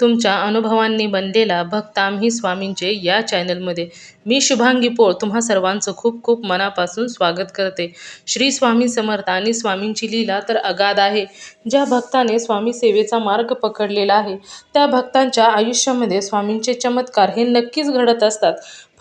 तुमच्या अनुभवांनी बनलेला भक्त आम्ही स्वामींचे या चॅनलमध्ये. मी शुभांगी पोळ तुम्हा सर्वांचं खूप खूप मनापासून स्वागत करते. श्री स्वामी समर्थ आणि स्वामींची लीला तर अगाध आहे. ज्या भक्ताने स्वामी सेवेचा मार्ग पकडलेला आहे त्या भक्तांच्या आयुष्यामध्ये स्वामींचे चमत्कार हे नक्कीच घडत असतात.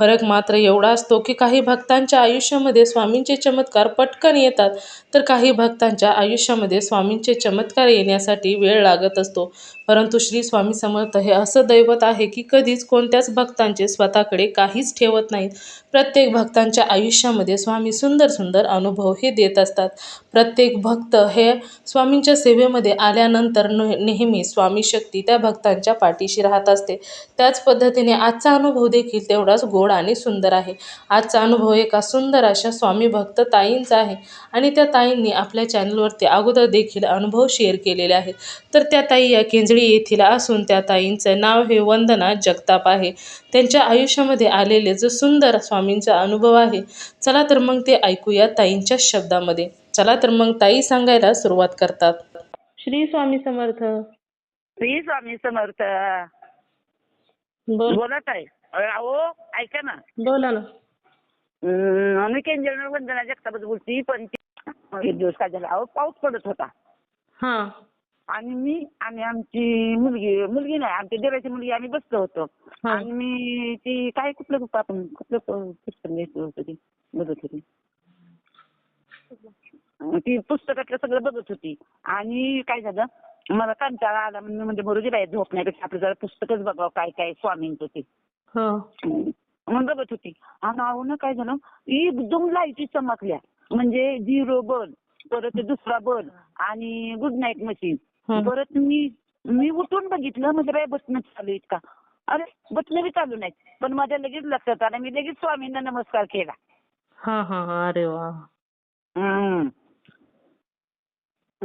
फरक मात्र एवढा असतो की काही भक्तांच्या आयुष्यामध्ये स्वामींचे चमत्कार पटकन येतात तर काही भक्तांच्या आयुष्यामध्ये स्वामींचे चमत्कार येण्यासाठी वेळ लागत असतो. परंतु श्री स्वामी समर्थ हे असं दैवत आहे की कधीच कोणत्याच भक्तांचे स्वतःकडे काहीच ठेवत नाहीत. प्रत्येक भक्तांच्या आयुष्यामध्ये स्वामी सुंदर सुंदर अनुभव हे देत असतात. प्रत्येक भक्त हे स्वामींच्या सेवेमध्ये आल्यानंतर न नेहमी स्वामी शक्ती त्या भक्तांच्या पाठीशी राहत असते. त्याच पद्धतीने आजचा अनुभव देखील तेवढाच गोड आणि सुंदर आहे. आजचा अनुभव एका सुंदर अशा स्वामी भक्त ताईंचा आहे आणि त्या ताईंनी आपल्या चॅनलवरती अगोदर देखील अनुभव शेअर केलेले आहेत. तर त्या ताई या केंजळी येथील असून त्या ताईंचं नाव हे वंदना जगताप आहे. त्यांच्या आयुष्यामध्ये आलेले जो सुंदर स्वामींचा अनुभव आहे चला तर मग ते ऐकूया ताईंच्या शब्दामध्ये. चला तर मग ताई सांगायला सुरुवात करतात श्री स्वामी समर्थ श्री स्वामी समर्थ बोल बोलत आहे अहो ऐका ना बोला ना अं, मी केंद्र वंदना जगतापच बोलती पण ती एक दिवस काय झाला अहो पाऊस पडत होता हां आणि मी आणि आमची मुलगी मुलगी नाही आमच्या देवाची मुलगी आम्ही बसलो होतो हा. आणि मी ती काय कुठलं कुठं आपण कुठलं पुस्तक घ्यायचं होतं ती बघत होती ती पुस्तकातलं सगळं बघत होती. आणि काय झालं? मला कंटाळा आला म्हणजे म्हणजे बरोबर आहे झोपण्यापेक्षा आपलं जरा पुस्तकच बघावं काय काय स्वामींचं ते. हो. मग बघत होती. आणि अहो ना काय झालं? एकदम लाईटी चमकल्या. म्हणजे झिरो बल परत दुसरा बल आणि गुड नाईट मशीन. परत मी मी उठून बघितलं म्हणजे बाय बटन चालू आहेत का? अरे बटन बी चालू नाहीत. पण माझ्या लगेच लक्षात आलं मी लगेच स्वामींना नमस्कार केला. हा हा हा. अरे वा. हम्म.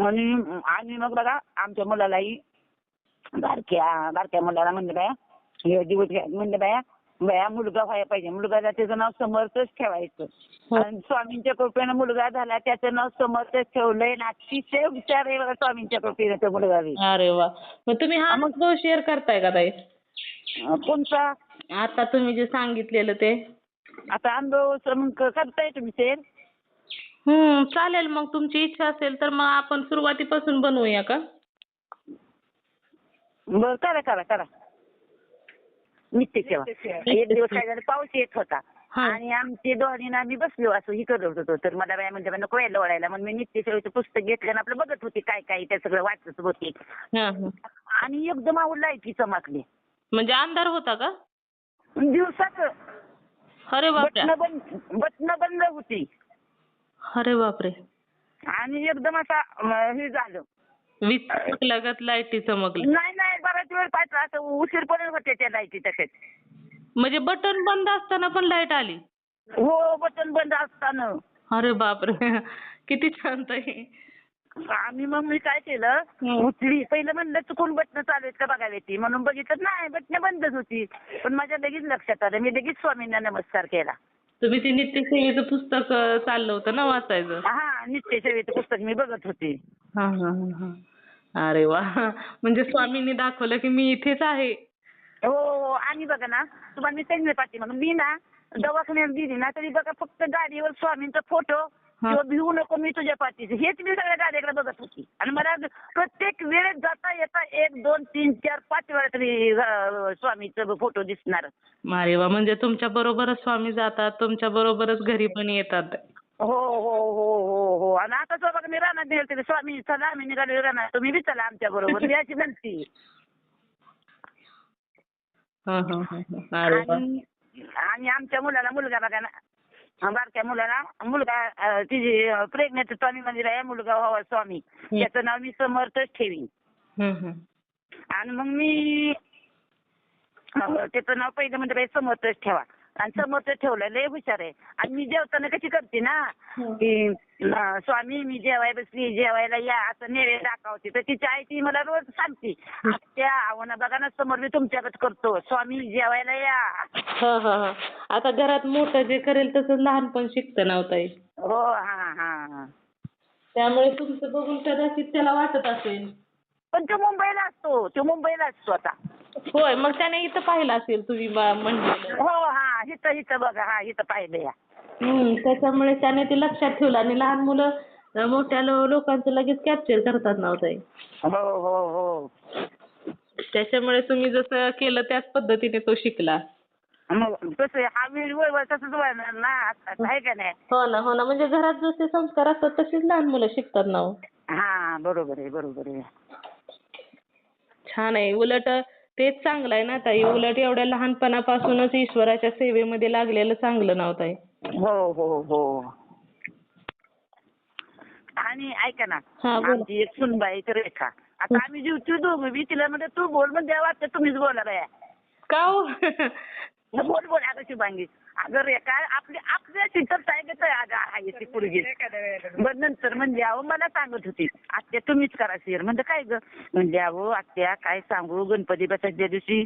आणि आणि मग बघा आमच्या मुलालाही बारक्या बारक्या मुलाला म्हणलं बाया हे दिवस घ्या. म्हणलं बाया बाया मुलगा व्हायला पाहिजे. मुलगाला त्याचं नाव समर्थच ठेवायचं. हो. आणि स्वामींच्या कृपेनं मुलगा झाला त्याचं नाव समर्थच ठेवलंय आणि अतिशय हुशार आहे बघा स्वामींच्या कृपेनं तो मुलगा बी. अरे वा. मग तुम्ही हा अनुभव शेअर करताय का ताई? कोणता? आता तुम्ही जे सांगितलेलं ते. आता अनुभव मग करताय तुम्ही हम्म चालेल मग तुमची इच्छा असेल तर मग आपण सुरुवातीपासून बनवूया का? बरं करा करा करा. नित्य सेवा एक दिवस काय झालं पाऊस येत होता. हा. आणि आमचे दोन्ही आम्ही बसलो असं ही करत होतो. तर मला बाय म्हणजे नको यायला ओढायला म्हणून मी नित्य सेवेचं पुस्तक घेतलं आणि आपलं बघत होते काय काय ते सगळं वाचत होते. हा हा. आणि एकदम आवड लाईटी चमकली. म्हणजे अंधार होता का? दिवसात अरे बटणं बंद बटणं बंद होती. अरे बापरे. आणि एकदम असा हे झालं. वीज लगत लाईटी चमकली. नाही नाही बराच वेळ पाहिजे असं उशीरपर्यंत होते त्या लाईटी तसेच म्हणजे बटन बंद असताना पण लाइट आली. हो बटन बंद असताना. अरे बापरे. किती छान ताई. आणि मग मी काय केलं. उचली. पहिलं म्हणलं चुकून बटणं चालू आहेत का बघावी ती म्हणून बघितलं नाही बटणं बंदच होती. पण माझ्या लगेच लक्षात आलं. मी लगेच स्वामींना नमस्कार केला. तुम्ही ते नित्यसेवेचं पुस्तक अं, चाललं होतं ना वाचायचं? हा नित्य सेवेचं पुस्तक मी बघत होते. हा हा हा हा. अरे वा. म्हणजे स्वामींनी दाखवलं की मी इथेच आहे. हो हो आणि बघा ना तुम्हाला मी सांगितलं पाठी म्हणून मी ना दवाखान्यात गेली ना तरी बघा फक्त गाडीवर स्वामींचा फोटो किंवा भिवू नको मी तुझ्या पाठीचे हेच मी सगळ्या गाड्याकडे बघत होती. आणि मला प्रत्येक वेळेत जाता येता एक दोन तीन चार पाच वेळा तरी स्वामीचं फोटो दिसणार. अरे वा म्हणजे तुमच्या बरोबरच स्वामी जातात तुमच्या बरोबरच घरी पण येतात. हो हो हो हो हो. आणि आता तर बघा मी रानात निघाले स्वामी चला आम्ही निघालो रानात. तुम्ही बी चला आमच्या बरोबर मी अशी म्हणते. हा हा हा हा. आणि आमच्या मुलाला मुलगा बघा ना बारक्या मुलाला मुलगा तिची प्रेग्नेंट स्वामी मंदिर आहे मुलगा व्हावा स्वामी. त्याचं नाव मी समर्थच ठेवीन. आणि मग मी त्याचं नाव पहिलं म्हणजे बाई समर्थच ठेवा. आणि समर्थ ठेवलं लय हुशार आहे. आणि मी जेवताना कशी करते ना की स्वामी मी जेवाय बसली जेवायला या असं नेवे दाखवते. तर तिची आई ती मला रोज सांगते त्या आव्हाना बघा ना समोर मी तुमच्याकडे करतो. स्वामी जेवायला या. आता घरात मोठं जे करेल तसं लहानपण शिकतं नाव ताई. हो हा हा. हा त्यामुळे तुमचं बघून कदाचित त्याला वाटत असेल. पण तो मुंबईला असतो तो मुंबईला असतो आता. होय मग त्याने इथं पाहिलं असेल तुम्ही बा- म्हणलेलं. हो हा हिथं हिथं बघा हा हिथं पाहिलं या हम्म, त्याच्यामुळे त्याने ते लक्षात ठेवलं आणि लहान मुलं अं, मोठ्या लो- लोकांचं लगेच कॅप्चर करतात नाव ताई. हो हो हो. त्याच्यामुळे तुम्ही जसं केलं त्याच पद्धतीने तो शिकला. मग कसं हा वेळ वय तसंच ना असं आहे का नाही? हो ना हो ना. म्हणजे घरात जसे संस्कार असतात तशीच लहान मुलं शिकतात ना हो. हा बरोबर आहे बरोबर आहे. छान आहे. उलट तेच चांगलं आहे ना ताई. उलट एवढ्या लहानपणापासूनच ईश्वराच्या सेवेमध्ये लागलेलं चांगलं नाव ताई? हो हो हो. आणि ऐका ना हा, बोला. आमची एक सुनबाई तर रेखा आता आम्ही जीवतो दोघं बी तिला म्हणजे तू बोल म्हणजे वाटतं तुम्हीच बोला बाया. का हो? बोल बोल अगं शुभांगी. अगं रेखा आपली आपल्या चिंतन ऐकत आहे? अगं आहे ती पोरगी. बरं नंतर म्हणजे अहो मला सांगत होती. आत्या तुम्हीच करा शेअर. म्हणजे काय ग? म्हणजे अहो आत्या काय सांगू? गणपती बसायच्या दिवशी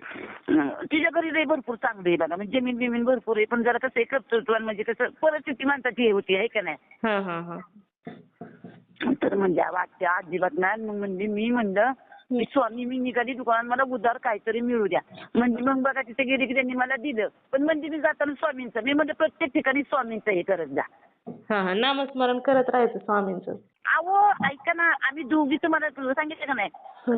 अं, तिच्या घरी लई भरपूर चांगली आहे बघा. म्हणजे जमीन बिमीन भरपूर आहे. पण जरा कसं आहे कर्तृत्व म्हणजे कसं परिस्थिती माणसाची हे होती आहे का नाही? हा हा हा. तर म्हणजे अहो, आत्या अजिबात नाही. मग म्हणजे मी म्हणलं की स्वामी मी निघाली दुकानात मला उधार काहीतरी मिळू द्या. म्हणजे मग बघा तिथे गेली की त्यांनी मला दिलं. पण म्हणजे मी जाताना स्वामींचं मी म्हणजे प्रत्येक ठिकाणी स्वामींचं हे करत जा. हा हा नामस्मरण करत राहायचं स्वामींचं. अहो ऐका ना आम्ही दोघी तुम्हाला सांगितलं का नाही?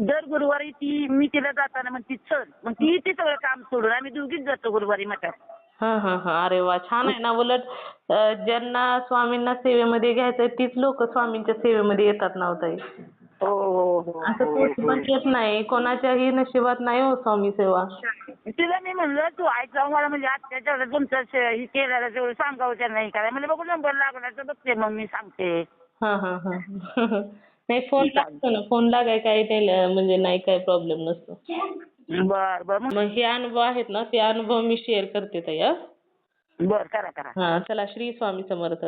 दर गुरुवारी ती मी तिला जाताना मग ती चल. मग ती ते सगळं काम सोडून आम्ही दोघीच जातो गुरुवारी मठात. हा हा हा अरे वा छान आहे ना उलट अं, ज्यांना स्वामींना सेवेमध्ये घ्यायचंय तीच लोक स्वामींच्या सेवेमध्ये येतात ना हो ताई. हो हो हो. असं कोणी पण येत नाही. कोणाच्याही नशिबात नाही हो स्वामी सेवा. तिला मी म्हणलं तू ऐका मला म्हणजे आत्याच्या तुमचं शे- हे केलेलं तेवढं सांगावं त्यांना हे करायला. म्हणजे बघू नंबर लागला तर बघते मग मी सांगते. हा हा हा. नाही फोन लागतो ना. फोन लागाय काय त्याला म्हणजे नाही काय प्रॉब्लेम नसतो. बर बर. मग मग हे अनुभव आहेत ना ते अनुभव मी शेअर करते ताई हा. बर करा करा. हा चला श्री स्वामी समर्थ.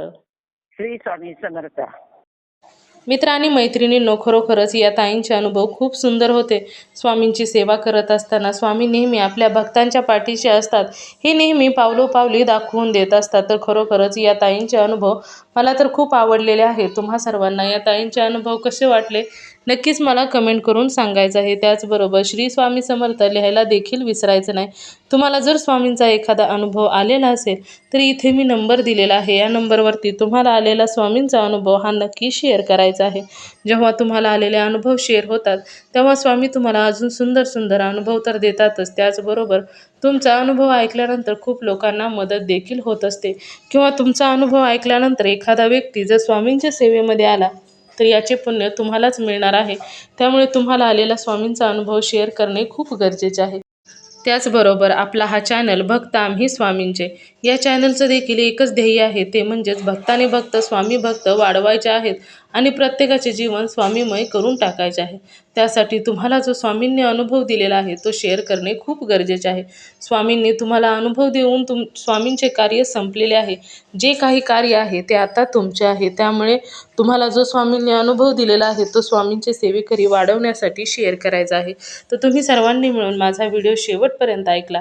श्री स्वामी समर्थ. मित्र आणि मैत्रिणींनो खरोखरच या ताईंचे अनुभव खूप सुंदर होते. स्वामींची सेवा करत असताना स्वामी नेहमी आपल्या भक्तांच्या पाठीशी असतात. हे नेहमी पावलोपावली दाखवून देत असतात. तर खरोखरच या ताईंचे अनुभव मला तर खूप आवडलेले आहेत तुम्हा सर्वांना या ताईंचे अनुभव कसे वाटले? नक्कीच मला कमेंट करून सांगायचं आहे. त्याचबरोबर श्री स्वामी समर्थ लिहायला देखील विसरायचं नाही. तुम्हाला जर स्वामींचा एखादा अनुभव आलेला असेल तर इथे मी नंबर दिलेला आहे. या नंबरवरती तुम्हाला आलेला स्वामींचा अनुभव हा नक्की शेअर करायचा आहे. जेव्हा तुम्हाला आलेले अनुभव शेअर होतात तेव्हा स्वामी तुम्हाला अजून सुंदर सुंदर अनुभव तर देतातच. त्याचबरोबर तुमचा अनुभव ऐकल्यानंतर खूप लोकांना मदत देखील होत असते. किंवा तुमचा अनुभव ऐकल्यानंतर एखादा व्यक्ती जर स्वामींच्या सेवेमध्ये आला तर याचे पुण्य तुम्हालाच मिळणार आहे. त्यामुळे तुम्हाला आलेला स्वामींचा अनुभव शेअर करणे खूप गरजेचे आहे. त्याचबरोबर आपला हा चॅनल भक्त आम्ही स्वामींचे. या चॅनलचं देखील एकच ध्येय आहे ते म्हणजेच भक्ताने भक्त स्वामी भक्त वाढवायचे आहेत. आणि प्रत्येकाचे जीवन स्वामीमय करून टाकायचे आहे. त्यासाठी तुम्हाला जो स्वामींनी अनुभव दिलेला आहे तो शेअर करणे खूप गरजेचे आहे. स्वामींनी तुम्हाला अनुभव देऊन तुम स्वामींचे कार्य संपलेले आहे. जे काही कार्य आहे ते आता तुमचे आहे. त्यामुळे तुम्हाला जो स्वामींनी अनुभव दिलेला आहे तो स्वामींचे सेवेकरी वाढवण्यासाठी शेअर करायचा आहे. तर तुम्ही सर्वांनी मिळून माझा व्हिडिओ शेवटपर्यंत ऐकला.